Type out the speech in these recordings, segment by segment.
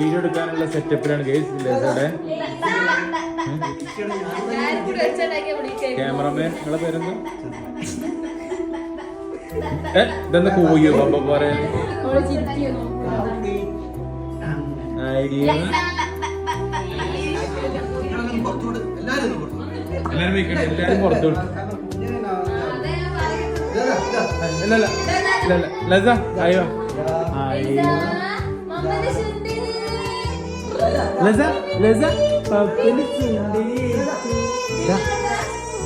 Video എടുക്കാനുള്ള സെറ്റപ്പിലാണ് guys ലേസയുടെ cameraman നിങ്ങളെ പേരെന്താ ഇതെന്ന് കൂയോ പപ്പ പറയാൻ എല്ലാരും വെക്കട്ടെ ഇല്ല ലത അയ്യോ അയ്യോ ലത ലത പപ്പന്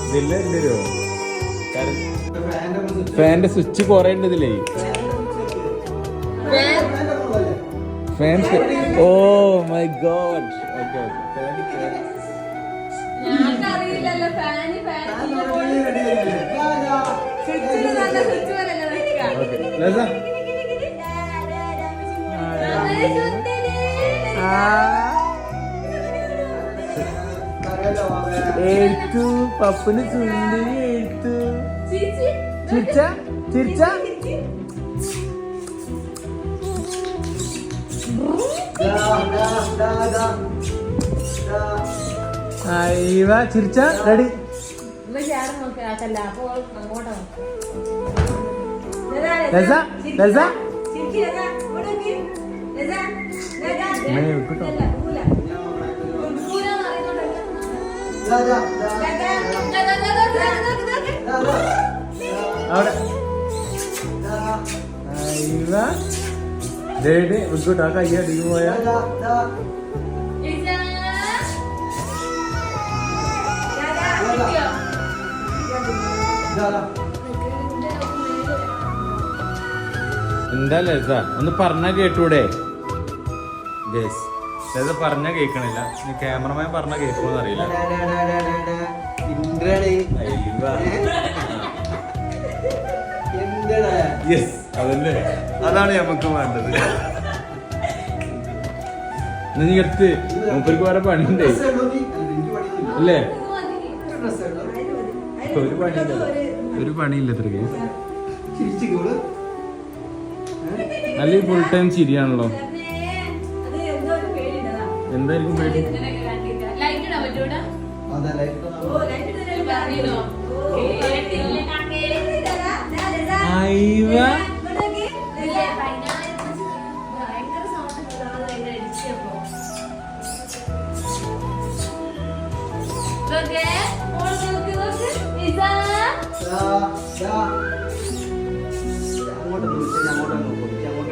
ഇതില്ല ഫാന്റെ സ്വിച്ച് കൊറേ ഉണ്ട് ഇതിലേ. Fan oh my god. Okay okay. എഴുത്തു പപ്പന് സുന്ദരി എഴുത്തു ചിരിച്ച്. ചിരിച്ച. അയ്യവ ചിരിച്ച റെഡി. അങ്ങോട്ടാ അവിടെ. ഡേഡി ആ കയ്യ അടിക്ക് പോയാ? എന്താ ലത? ഒന്ന് പറഞ്ഞാ കേട്ടൂടെ? ഗേസ് പറഞ്ഞാ കേക്കണില്ല. ക്യാമറമാൻ പറഞ്ഞ കേൾക്കുമെന്ന് അറിയില്ല. യെസ് അതല്ലേ അതാണ് നമുക്ക് വേണ്ടത് നീ എടുത്ത് മൂപ്പർക്ക് വേറെ പണിയുണ്ടേ അല്ലേ ഒരു പണിയില്ല ഒരു പണിയില്ല ഇത്ര കേസ് നല്ല ഫുൾ ടൈം ചിരിയാണല്ലോ എന്തായിരിക്കും പേടി. അങ്ങോട്ട് അങ്ങോട്ട് ലൈറ്റ്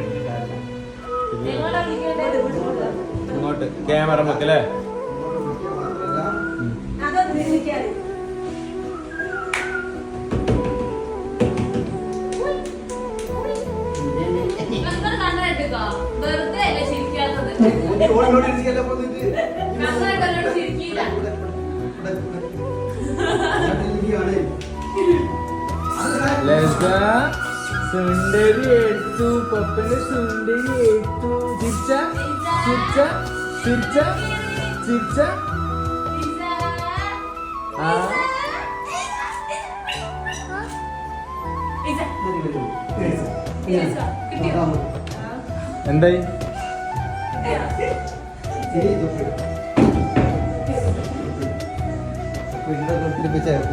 ഇടാൻ ഇങ്ങോട്ട് ക്യാമറ മുക്കല്ലേ സുന്ദരി എടുത്തു പപ്പന്റെ സുന്ദരി എടുത്തു ചിരിച്ച ചിരിച്ച ചിരിച്ച ചിരിച്ച. ആ. എന്തായി?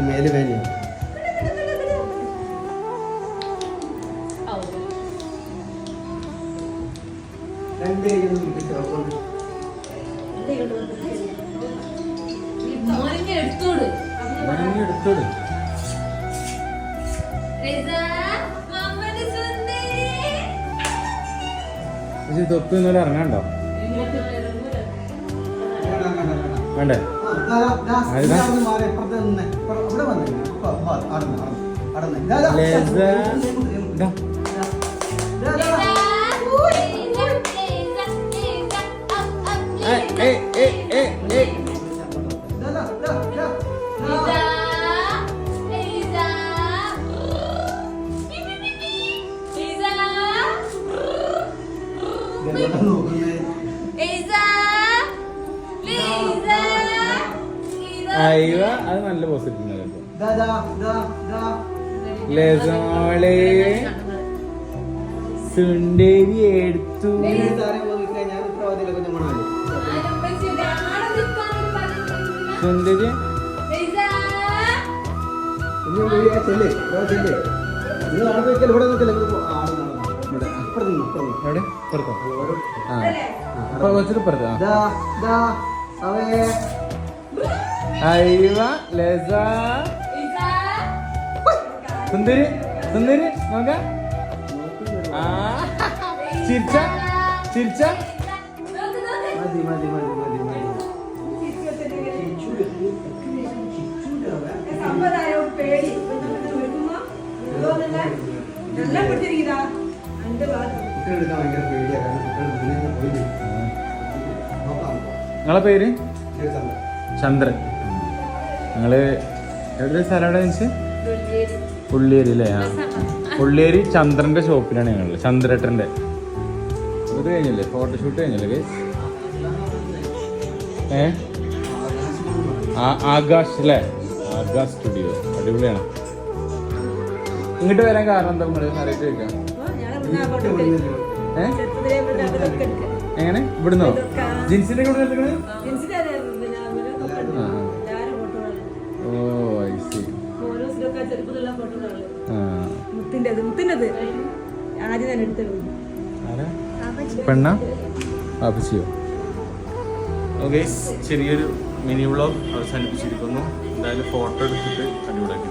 മേൽ വേനയോ എടുത്തോട് എടുത്തോട് പക്ഷെ തൊപ്പി ഒന്നും ഇറങ്ങാണ്ടോ വേണ്ടേ അയവ അത് നല്ല പോസിറ്റീവ് കേട്ടോ. ലസോളെ സുണ്ടേരി എടുത്തു. സുന്ദരി. അപ്പുറത്ത് അപ്പുറത്ത് അയ്യവ ലസ സുന്ദരി സുന്ദരി നോക്ക. ചിരിച്ച ചിരിച്ച. മതി മതി മതി നിങ്ങളെ പേര്? ചന്ദ്രൻ. നിങ്ങൾ എവിടെ സ്ഥലം എവിടെ പുള്ളിയേരി. അല്ലേ? ആ. പുള്ളിയേരി ചന്ദ്രന്റെ ഷോപ്പിലാണ് ഞങ്ങൾ ചന്ദ്രേട്ടന്റെ. ഇത് കഴിഞ്ഞല്ലേ? ഫോട്ടോഷൂട്ട് കഴിഞ്ഞല്ലേ? ഏ? ആകാശ് അല്ലേ? ആകാശ് സ്റ്റുഡിയോ അടിപൊളിയാണ്. ഇങ്ങോട്ട് വരാൻ കാരണം എന്താ നിങ്ങൾ? അറിയിട്ട് ചോദിക്കാം? ഏ? എങ്ങനെ? ഇവിടുന്നോ? ജിൻസിന്റെ കൂടെ മുത്തിന്റെത് മുത്തിന്റെത്. ആദ്യം തന്നെ എടുത്തത് ആരാ? പെണ്ണ? വാപ്പച്ചിയോ ഓക്കെ ചെറിയൊരു മിനി വ്ളോഗ് അവസാനിപ്പിച്ചിരിക്കുന്നു. എന്തായാലും ഫോട്ടോ എടുത്തിട്ട് അടിപൊളിയാക്കി